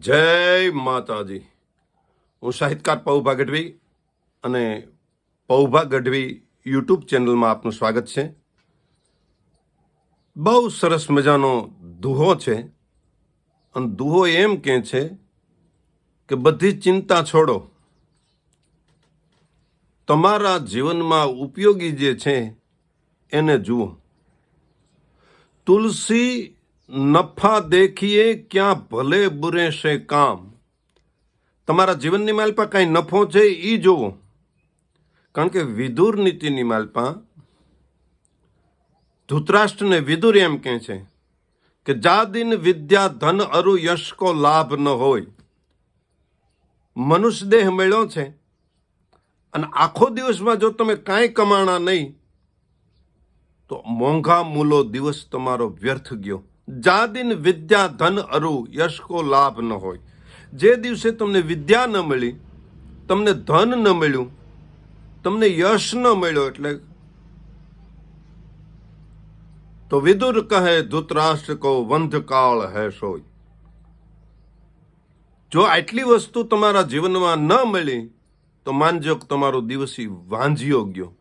જય માતાજી. હું સાહિત્યકાર પૌભા ગઢવી અને પૌભા ગઢવી યુટ્યુબ ચેનલમાં આપનું સ્વાગત છે. બહુ સરસ મજાનો દુહો છે. અને દુહો એમ કહે છે કે બધી ચિંતા છોડો. તમારા જીવનમાં ઉપયોગી જે છે એને જુઓ. તુલસી નફા દેખીએ ક્યાં ભલે બુરે છે કામ. તમારા જીવનની માલપા કાંઈ નફો છે એ જોવો. કારણ કે વિદુર નીતિની માલપા ધૃતરાષ્ટ્રને વિદુર એમ કહે છે કે જા દિન વિદ્યા ધન અરુ યશ કો લાભ ન હોય. મનુષ્ય દેહ મળ્યો છે અને આખો દિવસમાં જો તમે કાંઈ કમાણા નહીં, તો મોંઘા મૂલો દિવસ તમારો વ્યર્થ ગયો. જાદિન વિદ્યા ધન અરુ, યશ કો લાભ ન હોય. જે દિવસે તમને વિદ્યા ન મળી, તમને ધન ન મળ્યું, તમને યશ ન મળ્યો એટલે તો વિદુર કહે, ધૃતરાષ્ટ્ર કો વંધકાળ હે સોય. જો આટલી વસ્તુ તમારા જીવનમાં ન મળી, તો માનજો તમારો દિવસી વાંઝિયો ગયો.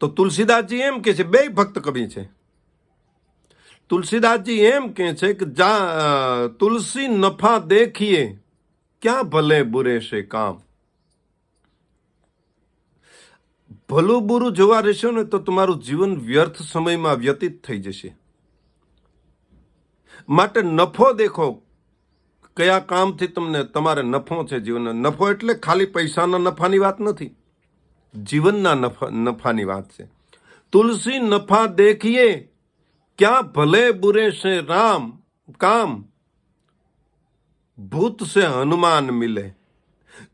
તો તુલસીદાસજી એમ કે છે, બે ભક્ત કવિ છે. તુલસીદાસજી એમ કે છે કે જા તુલસી નફા દેખીએ. ક્યાં ભલે બુરે છે કામ? ભલું બુરું જોવા રહેશો ને તો તમારું જીવન વ્યર્થ સમયમાં વ્યતીત થઈ જશે. માટે નફો દેખો. કયા કામથી તમને તમારે નફો છે જીવનનો? નફો એટલે ખાલી પૈસાના નફાની વાત નથી. જીવનના નફા નફાની વાત છે. તુલસી નફા દેખીએ. ક્યાં ભલે બુરે છે રામ કામ ભૂત સે હનુમાન મિલે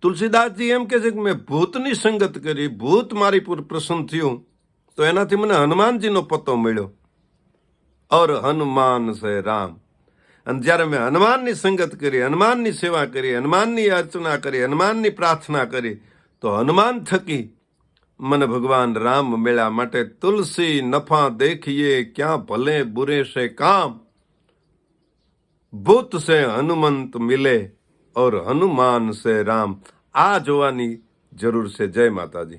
તુલસીદાસજી એમ કે છે કે મેં ભૂતની સંગત કરી ભૂત મારી પર પ્રસન્ન થયું તો એનાથી મને હનુમાનજીનો પત્તો મળ્યો ઓર હનુમાન સે રામ અને જ્યારે મેં હનુમાનની સંગત કરી હનુમાનની સેવા કરી હનુમાનની અર્ચના કરી હનુમાનની પ્રાર્થના કરી તો હનુમાન થકી મને ભગવાન રામ મેળા માટે તુલસી નફા દેખીએ, ક્યાં ભલે બુરે સે કામ? ભૂત સે હનુમંત મિલે ઓર હનુમાન સે રામ. આ જોવાની જરૂર છે. જય માતાજી.